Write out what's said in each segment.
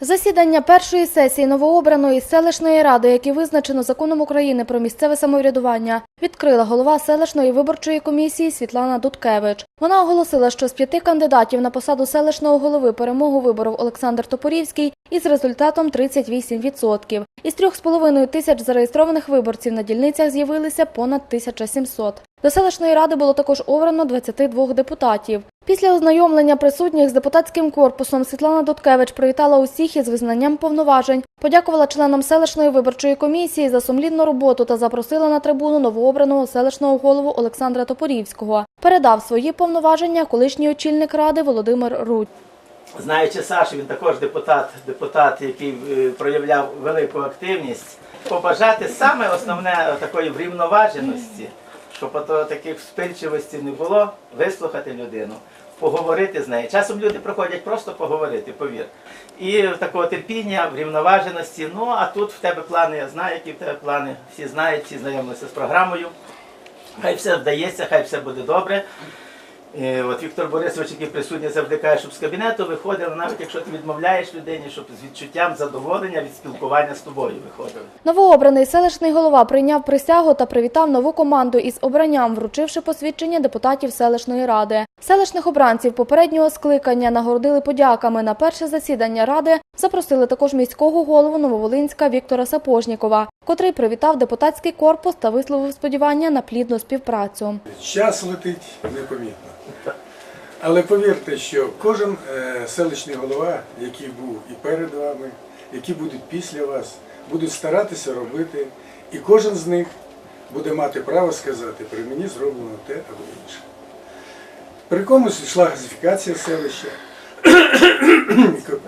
Засідання першої сесії новообраної селищної ради, яке визначено законом України про місцеве самоврядування, відкрила голова селищної виборчої комісії Світлана Дудкевич. Вона оголосила, що з п'яти кандидатів на посаду селищного голови перемогу виборов Олександр Топорівський із результатом 38%. Із трьох з половиною тисяч зареєстрованих виборців на дільницях з'явилися понад 1700. До селищної ради було також обрано 22 депутатів. Після ознайомлення присутніх з депутатським корпусом Світлана Дудкевич привітала усіх із визнанням повноважень, подякувала членам селищної виборчої комісії за сумлінну роботу та запросила на трибуну новообраного селищного голову Олександра Топорівського. Передав свої повноваження колишній очільник ради Володимир Рудь. Знаючи Сашу, він також депутат, депутат, який е, проявляв велику активність. Побажати саме основне такої врівноваженості, щоб таких вспильчивості не було, вислухати людину, поговорити з нею. Часом люди приходять просто поговорити, повір. І такого терпіння, врівноваженості. Ну а тут в тебе плани, я знаю, які в тебе плани. Всі знають, всі знайомилися з програмою. Хай все вдається, хай все буде добре. Е, От Віктор Борисович, який присутній, завжди каже, щоб з кабінету виходили, навіть якщо ти відмовляєш людині, щоб з відчуттям задоволення від спілкування з тобою виходили. Новообраний селищний голова прийняв присягу та привітав нову команду із обранням, вручивши посвідчення депутатів селищної ради. Селищних обранців попереднього скликання нагородили подяками. На перше засідання ради запросили також міського голову Нововолинська Віктора Сапожнікова, котрий привітав депутатський корпус та висловив сподівання на плідну співпрацю. Час летить непомітно. Але повірте, що кожен е, селищний голова, який був і перед вами, які будуть після вас, будуть старатися робити, і кожен з них буде мати право сказати, при мені зроблено те або інше. При комусь йшла газифікація селища,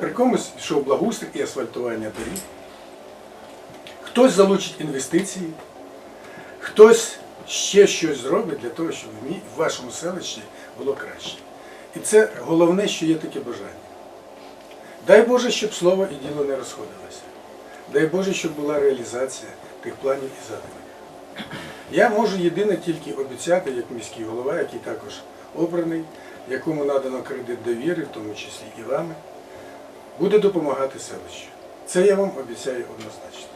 при комусь йшов благоустрій і асфальтування доріг. Хтось залучить інвестиції, хтось ще щось зробить для того, щоб в вашому селищі було краще. І це головне, що є таке бажання. Дай Боже, щоб слово і діло не розходилося. Дай Боже, щоб була реалізація тих планів і задумів. Я можу єдине тільки обіцяти, як міський голова, який також обраний, якому надано кредит довіри, в тому числі і вами, буде допомагати селищу. Це я вам обіцяю однозначно.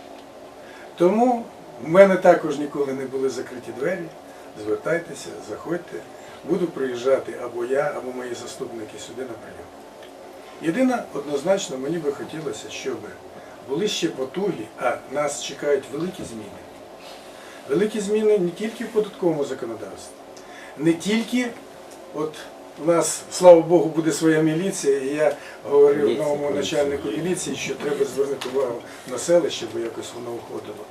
Тому в мене також ніколи не були закриті двері. Звертайтеся, заходьте. Буду приїжджати або я, або мої заступники сюди на прийом. Єдине, однозначно, мені би хотілося, щоб були ще потуги, а нас чекають великі зміни. Великі зміни не тільки в податковому законодавстві, не тільки, от у нас, слава Богу, буде своя міліція, і я говорив Міліція, новому начальнику міліції, що треба звернути увагу на селище, бо якось воно уходило.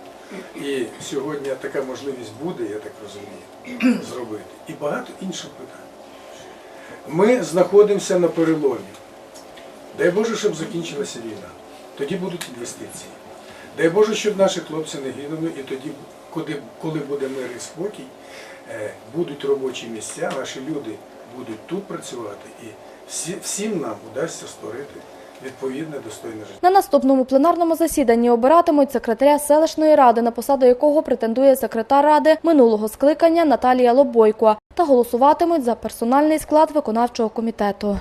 І сьогодні така можливість буде, я так розумію, зробити. І багато інших питань. Ми знаходимося на переломі. Дай Боже, щоб закінчилася війна. Тоді будуть інвестиції. Дай Боже, щоб наші хлопці не гинули, і тоді, коли, коли буде мир і спокій, е, будуть робочі місця, наші люди будуть тут працювати, і всі, всім нам удасться створити відповідне достойне життя. На наступному пленарному засіданні обиратимуть секретаря селищної ради, на посаду якого претендує секретар ради минулого скликання Наталія Лобойко, та голосуватимуть за персональний склад виконавчого комітету.